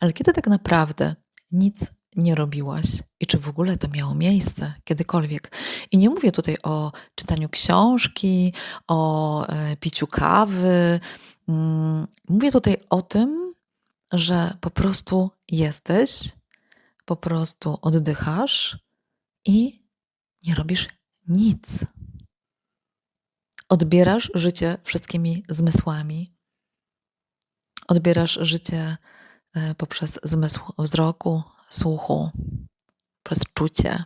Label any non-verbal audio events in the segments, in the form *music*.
Ale kiedy tak naprawdę nic nie robiłaś i czy w ogóle to miało miejsce kiedykolwiek? I nie mówię tutaj o czytaniu książki, o, e, piciu kawy. Mm, mówię tutaj o tym, że po prostu jesteś, po prostu oddychasz i nie robisz nic. Odbierasz życie wszystkimi zmysłami. Odbierasz życie, poprzez zmysł wzroku, słuchu, przez czucie,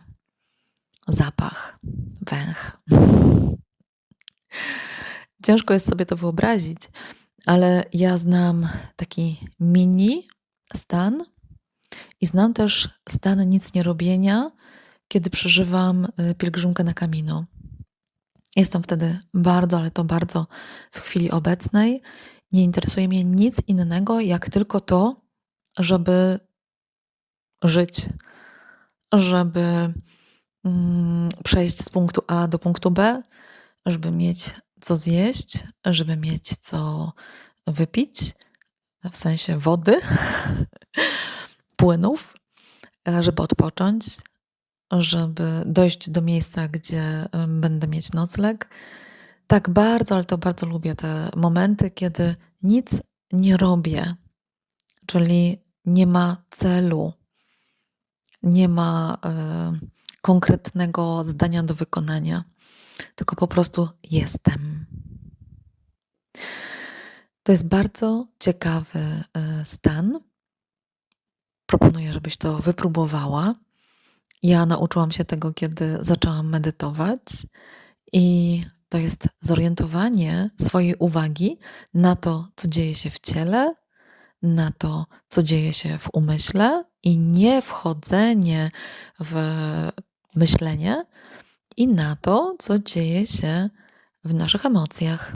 zapach, węch. *laughs* Ciężko jest sobie to wyobrazić, ale ja znam taki mini stan i znam też stan nic nie robienia, kiedy przeżywam, y, pielgrzymkę na Camino. Jestem wtedy bardzo, ale to bardzo w chwili obecnej. Nie interesuje mnie nic innego, jak tylko to, żeby żyć, żeby, mm, przejść z punktu A do punktu B, żeby mieć co zjeść, żeby mieć co wypić, w sensie wody, *laughs* płynów, e, żeby odpocząć, żeby dojść do miejsca, gdzie, będę mieć nocleg. Tak bardzo, ale to bardzo lubię te momenty, kiedy nic nie robię, czyli nie ma celu. Nie ma, y, konkretnego zadania do wykonania, tylko po prostu jestem. To jest bardzo ciekawy, y, stan. Proponuję, żebyś to wypróbowała. Ja nauczyłam się tego, kiedy zaczęłam medytować i to jest zorientowanie swojej uwagi na to, co dzieje się w ciele, na to, co dzieje się w umyśle i nie wchodzenie w myślenie i na to, co dzieje się w naszych emocjach.